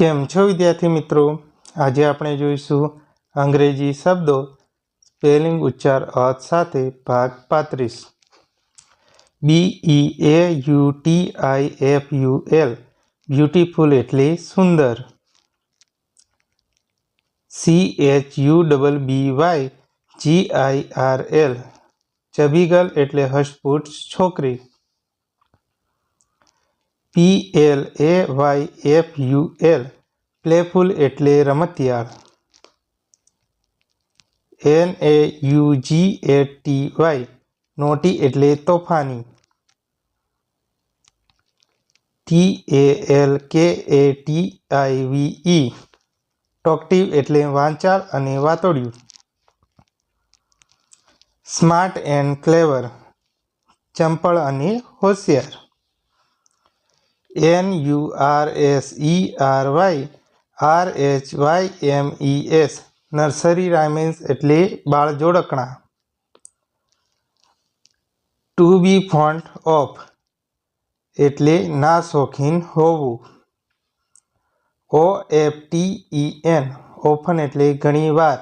કેમ છો વિદ્યાર્થી મિત્રો? આજે આપણે જોઈશું અંગ્રેજી શબ્દો સ્પેલિંગ ઉચ્ચાર અર્થ સાથે ભાગ પાંત્રીસ. E A U T I F U L beautiful એટલે સુંદર. C H U double B Y G I R L chubby girl એટલે હસપુટ છોકરી. P L A Y F U L playful એટલે રમતિયાળ N A U G A T Y naughty એટલે તોફાની. T A L K A T I વી ઈ ટોક્ટિવ એટલે વાંચાળ અને વાતોડિયું. Smart and ક્લેવર ચંપળ અને હોશિયાર. N U R S E R Y R H Y M E S nursery rhymes એટલે બાળ જોડકણા. ટુ બી ફોન્ટ ઓફ એટલે ના શોખીન હોવું. O F T E N often એટલે ઘણી વાર.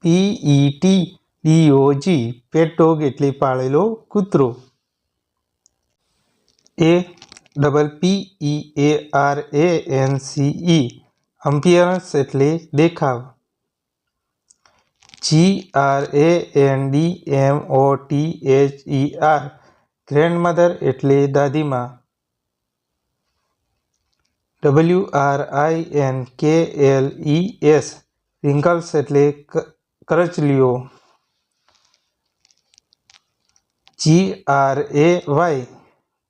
પી ઈ ટી ડી ઓ જી પેટ એટલે પાળેલો કૂતરો. A double P E A R A N C E appearance એટલે દેખાવ. G R A N D M O T H E R grandmother એટલે દાદીમા. W R I N K L E S wrinkles એટલે કરચલીઓ. G R A Y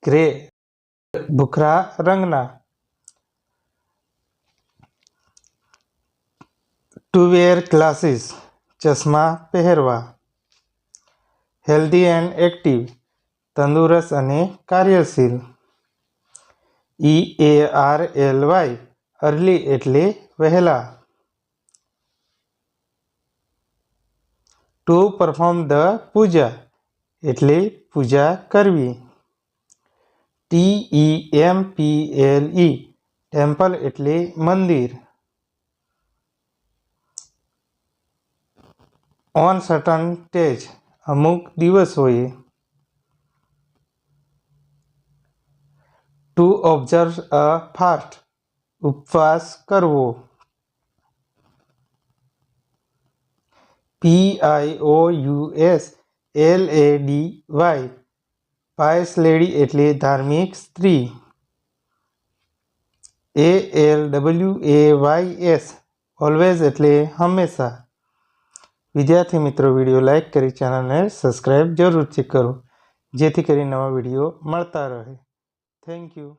gray, ભૂખરા રંગના. To wear glasses ચશ્મા પહેરવા. Healthy and active તંદુરસ્ત અને કાર્યશીલ. E A R L Y early એટલે વહેલા. To perform the puja, એટલે પૂજા કરવી. T E M P L E temple એટલે મંદિર. ઓન સર્ટન ટેજ અમુક દિવસોએ ટુ ઓબ્ઝર્વ અ ફાસ્ટ ઉપવાસ કરવો. P I O U S L A D Y pious lady એટલે ધાર્મિક સ્ત્રી. A L W A Y S always એટલે હંમેશા. વિદ્યાર્થી મિત્રો, વીડિયો લાઇક કરી ચેનલને સબસ્ક્રાઈબ જરૂરથી કરો, જેથી કરી નવા વીડિયો મળતા રહે. Thank you